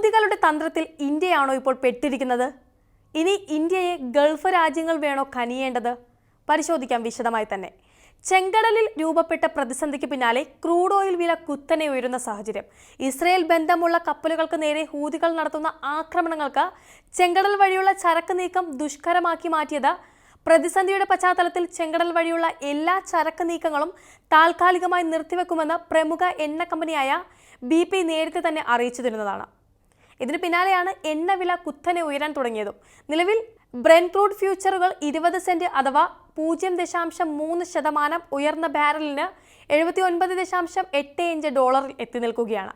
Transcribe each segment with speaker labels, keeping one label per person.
Speaker 1: ഹൂതികളുടെ തന്ത്രത്തിൽ ഇന്ത്യയാണോ ഇപ്പോൾ പെട്ടിരിക്കുന്നത്? ഇനി ഇന്ത്യയെ ഗൾഫ് രാജ്യങ്ങൾ വേണോ കനിയേണ്ടത്? പരിശോധിക്കാം വിശദമായി തന്നെ. ചെങ്കടലിൽ രൂപപ്പെട്ട പ്രതിസന്ധിക്ക് പിന്നാലെ ക്രൂഡ് ഓയിൽ വില കുത്തനെ ഉയരുന്ന സാഹചര്യം. ഇസ്രയേൽ ബന്ധമുള്ള കപ്പലുകൾക്ക് നേരെ ഹൂതികൾ നടത്തുന്ന ആക്രമണങ്ങൾക്ക് ചെങ്കടൽ വഴിയുള്ള ചരക്ക് നീക്കം ദുഷ്കരമാക്കി മാറ്റിയത് പ്രതിസന്ധിയുടെ പശ്ചാത്തലത്തിൽ ചെങ്കടൽ വഴിയുള്ള എല്ലാ ചരക്ക് നീക്കങ്ങളും താൽക്കാലികമായി നിർത്തിവെക്കുമെന്ന് പ്രമുഖ എണ്ണ കമ്പനിയായ ബി നേരത്തെ തന്നെ അറിയിച്ചിരുന്നതാണ്. ഇതിന് പിന്നാലെയാണ് എണ്ണവില കുത്തനെ ഉയരാൻ തുടങ്ങിയതും. നിലവിൽ ബ്രെൻ ക്രൂഡ് ഫ്യൂച്ചറുകൾ ഇരുപത് സെന്റ് അഥവാ പൂജ്യം ദശാംശം മൂന്ന് ശതമാനം ഉയർന്ന ബാരലിന് എഴുപത്തി ഒൻപത് ദശാംശം എട്ട് അഞ്ച് ഡോളറിൽ എത്തി നിൽക്കുകയാണ്.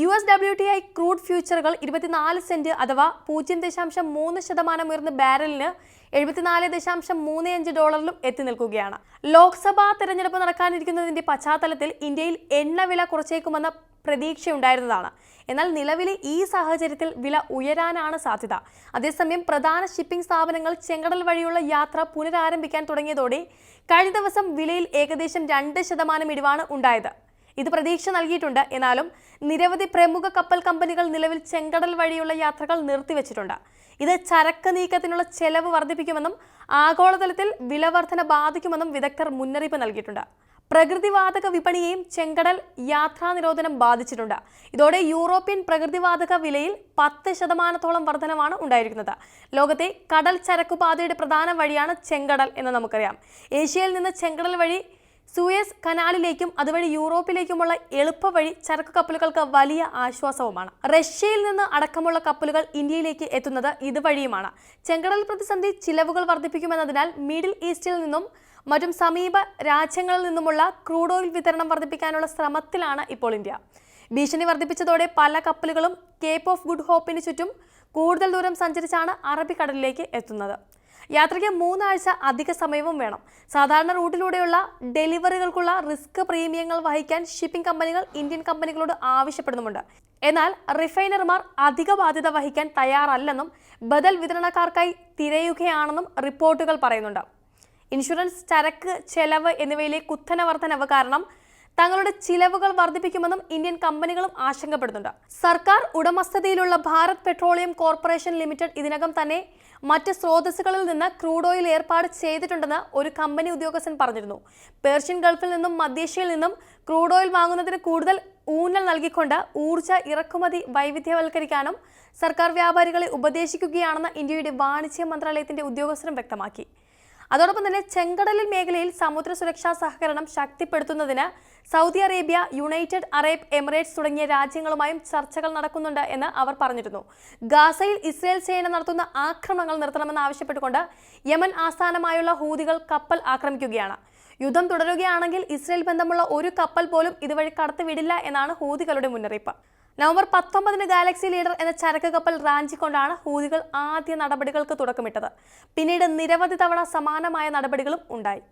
Speaker 1: U S W T I crude ഫ്യൂച്ചറുകൾ ഇരുപത്തിനാല് സെന്റ് അഥവാ പൂജ്യം ദശാംശം മൂന്ന് ശതമാനം ഉയർന്ന ബാരലിന് എഴുപത്തിനാല് ദശാംശം മൂന്ന് അഞ്ച് ഡോളറിലും എത്തി നിൽക്കുകയാണ്. ലോക്സഭാ തെരഞ്ഞെടുപ്പ് നടക്കാനിരിക്കുന്നതിന്റെ പശ്ചാത്തലത്തിൽ ഇന്ത്യയിൽ എണ്ണവില കുറച്ചേക്കുമെന്ന പ്രതീക്ഷയുണ്ടായിരുന്നതാണ്. എന്നാൽ നിലവിലെ ഈ സാഹചര്യത്തിൽ വില ഉയരാനാണ് സാധ്യത. അതേസമയം പ്രധാന ഷിപ്പിംഗ് സ്ഥാപനങ്ങൾ ചെങ്കടൽ വഴിയുള്ള യാത്ര പുനരാരംഭിക്കാൻ തുടങ്ങിയതോടെ കഴിഞ്ഞ ദിവസം വിലയിൽ ഏകദേശം രണ്ട് ശതമാനം ഇടിവാണ് ഉണ്ടായത്. ഇത് പ്രതീക്ഷ നൽകിയിട്ടുണ്ട്. എന്നാലും നിരവധി പ്രമുഖ കപ്പൽ കമ്പനികൾ നിലവിൽ ചെങ്കടൽ വഴിയുള്ള യാത്രകൾ നിർത്തിവെച്ചിട്ടുണ്ട്. ഇത് ചരക്ക് നീക്കത്തിനുള്ള ചെലവ് വർദ്ധിപ്പിക്കുമെന്നും ആഗോളതലത്തിൽ വില വർധന ബാധിക്കുമെന്നും വിദഗ്ധർ മുന്നറിയിപ്പ് നൽകിയിട്ടുണ്ട്. പ്രകൃതിവാതക വിപണിയെയും ചെങ്കടൽ യാത്രാ നിരോധനം ബാധിച്ചിട്ടുണ്ട്. ഇതോടെ യൂറോപ്യൻ പ്രകൃതിവാതക വിലയിൽ പത്ത് ശതമാനത്തോളം വർധനമാണ് ഉണ്ടായിരിക്കുന്നത്. ലോകത്തെ കടൽ ചരക്കുപാതയുടെ പ്രധാന വഴിയാണ് ചെങ്കടൽ എന്ന് നമുക്കറിയാം. ഏഷ്യയിൽ നിന്ന് ചെങ്കടൽ വഴി സൂയസ് കനാലിലേക്കും അതുവഴി യൂറോപ്പിലേക്കുമുള്ള എളുപ്പവഴി ചരക്ക് കപ്പലുകൾക്ക് വലിയ ആശ്വാസവുമാണ്. റഷ്യയിൽ നിന്ന് അടക്കമുള്ള കപ്പലുകൾ ഇന്ത്യയിലേക്ക് എത്തുന്നത് ഇതുവഴിയുമാണ്. ചെങ്കടൽ പ്രതിസന്ധി ചിലവുകൾ വർദ്ധിപ്പിക്കുമെന്നതിനാൽ മിഡിൽ ഈസ്റ്റിൽ നിന്നും മറ്റും സമീപ രാജ്യങ്ങളിൽ നിന്നുമുള്ള ക്രൂഡ് ഓയിൽ വിതരണം വർദ്ധിപ്പിക്കാനുള്ള ശ്രമത്തിലാണ് ഇപ്പോൾ ഇന്ത്യ. ഭീഷണി വർദ്ധിപ്പിച്ചതോടെ പല കപ്പലുകളും കേപ്പ് ഓഫ് ഗുഡ് ഹോപ്പിന് ചുറ്റും കൂടുതൽ ദൂരം സഞ്ചരിച്ചാണ് അറബിക്കടലിലേക്ക് എത്തുന്നത്. യാത്രയ്ക്ക് മൂന്നാഴ്ച അധിക സമയവും വേണം. സാധാരണ റൂട്ടിലൂടെയുള്ള ഡെലിവറികൾക്കുള്ള റിസ്ക് പ്രീമിയങ്ങൾ വഹിക്കാൻ ഷിപ്പിംഗ് കമ്പനികൾ ഇന്ത്യൻ കമ്പനികളോട് ആവശ്യപ്പെടുന്നുമുണ്ട്. എന്നാൽ റിഫൈനർമാർ അധിക ബാധ്യത വഹിക്കാൻ തയ്യാറല്ലെന്നും ബദൽ വിതരണക്കാർക്കായി തിരയുകയാണെന്നും റിപ്പോർട്ടുകൾ പറയുന്നുണ്ട്. ഇൻഷുറൻസ് ചരക്ക് ചെലവ് എന്നിവയിലെ കുത്തന വർധനവ് കാരണം തങ്ങളുടെ ചിലവുകൾ വർദ്ധിപ്പിക്കുമെന്നും ഇന്ത്യൻ കമ്പനികളും ആശങ്കപ്പെടുന്നുണ്ട്. സർക്കാർ ഉടമസ്ഥതയിലുള്ള ഭാരത് പെട്രോളിയം കോർപ്പറേഷൻ ലിമിറ്റഡ് ഇതിനകം തന്നെ മറ്റ് സ്രോതസ്സുകളിൽ നിന്ന് ക്രൂഡ് ഓയിൽ ഏർപ്പാട് ചെയ്തിട്ടുണ്ടെന്ന് ഒരു കമ്പനി ഉദ്യോഗസ്ഥൻ പറഞ്ഞിരുന്നു. പേർഷ്യൻ ഗൾഫിൽ നിന്നും മധ്യേഷ്യയിൽ നിന്നും ക്രൂഡ് ഓയിൽ വാങ്ങുന്നതിന് കൂടുതൽ ഊന്നൽ നൽകിക്കൊണ്ട് ഊർജ ഇറക്കുമതി വൈവിധ്യവൽക്കരിക്കാനും സർക്കാർ വ്യാപാരികളെ ഉപദേശിക്കുകയാണെന്ന് ഇന്ത്യയുടെ വാണിജ്യ മന്ത്രാലയത്തിന്റെ ഉദ്യോഗസ്ഥരും വ്യക്തമാക്കി. അതോടൊപ്പം തന്നെ ചെങ്കടലിൽ മേഖലയിൽ സമുദ്ര സുരക്ഷാ സഹകരണം ശക്തിപ്പെടുത്തുന്നതിന് Saudi Arabia United Arab Emirates തുടങ്ങിയ രാജ്യങ്ങളുമായും ചർച്ചകൾ നടക്കുന്നുണ്ട് എന്ന് അവർ പറഞ്ഞിരുന്നു. ഗാസയിൽ ഇസ്രയേൽ സേന നടത്തുന്ന ആക്രമണങ്ങൾ നിർത്തണമെന്ന് ആവശ്യപ്പെട്ടുകൊണ്ട് യമൻ ആസ്ഥാനമായുള്ള ഹൂതികൾ കപ്പൽ ആക്രമിക്കുകയാണ്. യുദ്ധം തുടരുകയാണെങ്കിൽ ഇസ്രയേൽ ബന്ധമുള്ള ഒരു കപ്പൽ പോലും ഇതുവഴി കടത്തിവിടില്ല എന്നാണ് ഹൂതികളുടെ മുന്നറിയിപ്പ്. നവംബർ പത്തൊമ്പതിന് ഗാലക്സി ലീഡർ എന്ന ചരക്ക് കപ്പൽ റാഞ്ചിക്കൊണ്ടാണ് ഹൂതികൾ ആദ്യ നടപടികൾക്ക് തുടക്കമിട്ടത്. പിന്നീട് നിരവധി തവണ സമാനമായ നടപടികളും ഉണ്ടായി.